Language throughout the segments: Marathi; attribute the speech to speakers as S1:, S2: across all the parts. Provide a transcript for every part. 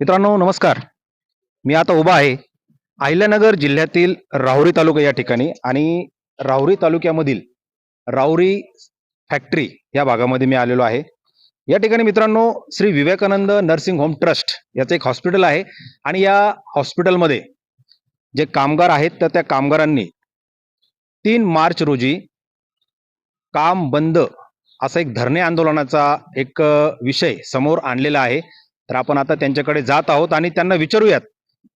S1: मित्रांनो नमस्कार. मी आता उभा आहे अहिल्यानगर जिल्ह्यातील राहुरी तालुका या ठिकाणी आणि राहुरी तालुक्यामधील राहुरी फॅक्टरी या भागामध्ये मी आलेलो आहे. या ठिकाणी मित्रांनो Shri Vivekananda nursing home trust याचं एक हॉस्पिटल आहे आणि या हॉस्पिटलमध्ये जे कामगार आहेत तर त्या कामगारांनी तीन मार्च रोजी काम बंद असा एक धरणे आंदोलनाचा एक विषय समोर आणलेला आहे. तर आपण आता त्यांच्याकडे जात आहोत आणि त्यांना विचारूयात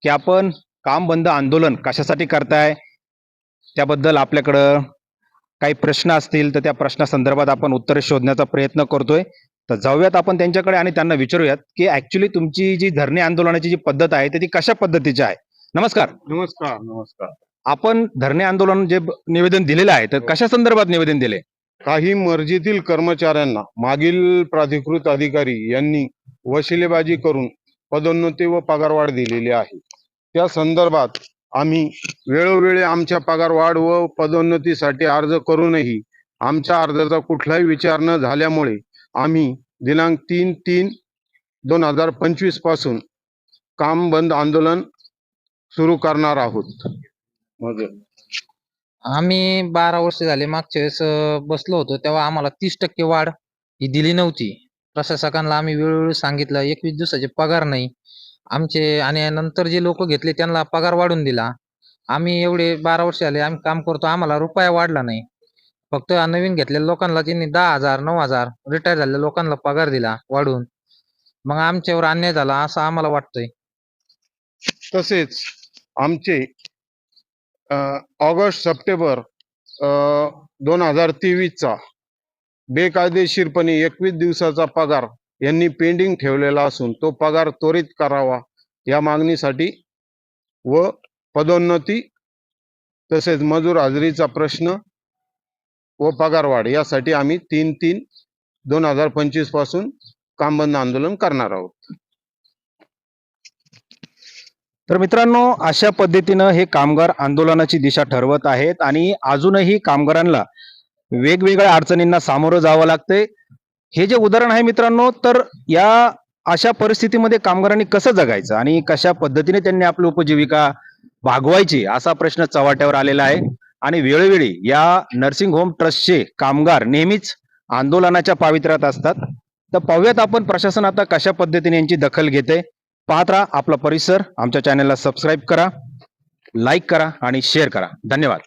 S1: की आपण काम बंद आंदोलन कशासाठी करताय? त्याबद्दल आपल्याकडं काही प्रश्न असतील तर त्या प्रश्नासंदर्भात आपण उत्तरे शोधण्याचा प्रयत्न करतोय. तर जाऊयात आपण त्यांच्याकडे आणि त्यांना विचारूयात की ऍक्च्युली तुमची जी धरणे आंदोलनाची जी पद्धत आहे ती कशा पद्धतीची आहे? नमस्कार.
S2: नमस्कार नमस्कार.
S1: आपण धरणे आंदोलन जे निवेदन दिलेलं आहे तर कशा संदर्भात निवेदन दिले?
S2: काही मर्जीतील कर्मचाऱ्यांना मागील प्राधिकृत अधिकारी यांनी वशिलेबाजी करून पदोन्नती व पगारवाढ दिलेली आहे. त्या संदर्भात आम्ही वेळोवेळी आमच्या पगारवाढ व पदोन्नतीसाठी अर्ज करूनही आमच्या अर्जाचा कुठलाही विचार न झाल्यामुळे आम्ही दिनांक तीन तीन दोन हजार पंचवीसपासून काम बंद आंदोलन सुरू करणार आहोत. मग
S3: आम्ही बारा वर्ष झाले मागच्या वेळेस बसलो होतो तेव्हा आम्हाला तीस टक्के वाढ ही दिली नव्हती. प्रशासकांना आम्ही वेळोवेळी सांगितलं एकवीस दिवसाचे पगार नाही. आमचे आणि नंतर जे लोक घेतले त्यांना पगार वाढून दिला. आम्ही एवढे बारा वर्ष झाले आम्ही काम करतो आम्हाला रुपया वाढला नाही. फक्त नवीन घेतलेल्या लोकांना त्यांनी दहा हजार नऊ हजार रिटायर झालेल्या लोकांना पगार दिला वाढून. मग आमच्यावर अन्याय झाला असं आम्हाला वाटतंय.
S2: तसेच आमचे ऑगस्ट सप्टेंबर दोन हजार तेवीसचा बेकायदेशीरपणे एकवीस दिवसाचा पगार यांनी पेंडिंग ठेवलेला असून तो पगार त्वरित करावा या मागणीसाठी व पदोन्नती तसेच मजूर हजेरीचा प्रश्न व पगारवाढ यासाठी आम्ही तीन तीन दोन हजार पंचवीसपासून काम बंद आंदोलन करणार आहोत.
S1: तर मित्रांनो अशा पद्धतीनं हे कामगार आंदोलनाची दिशा ठरवत आहेत आणि अजूनही कामगारांना वेगवेगळ्या अडचणींना सामोरं जावं लागतंय. हे जे उदाहरण आहे मित्रांनो तर या अशा परिस्थितीमध्ये कामगारांनी कसं जगायचं आणि कशा पद्धतीने त्यांनी आपली उपजीविका भागवायची असा प्रश्न चव्हाट्यावर आलेला आहे. आणि वेळोवेळी या नर्सिंग होम ट्रस्टचे कामगार नेहमीच आंदोलनाच्या पावित्र्यात असतात. तर पाहूयात आपण प्रशासन आता कशा पद्धतीने यांची दखल घेते पाहत राहा आपला परिसर. आमच्या चॅनलला सबस्क्राईब करा लाईक करा आणि शेअर करा. धन्यवाद.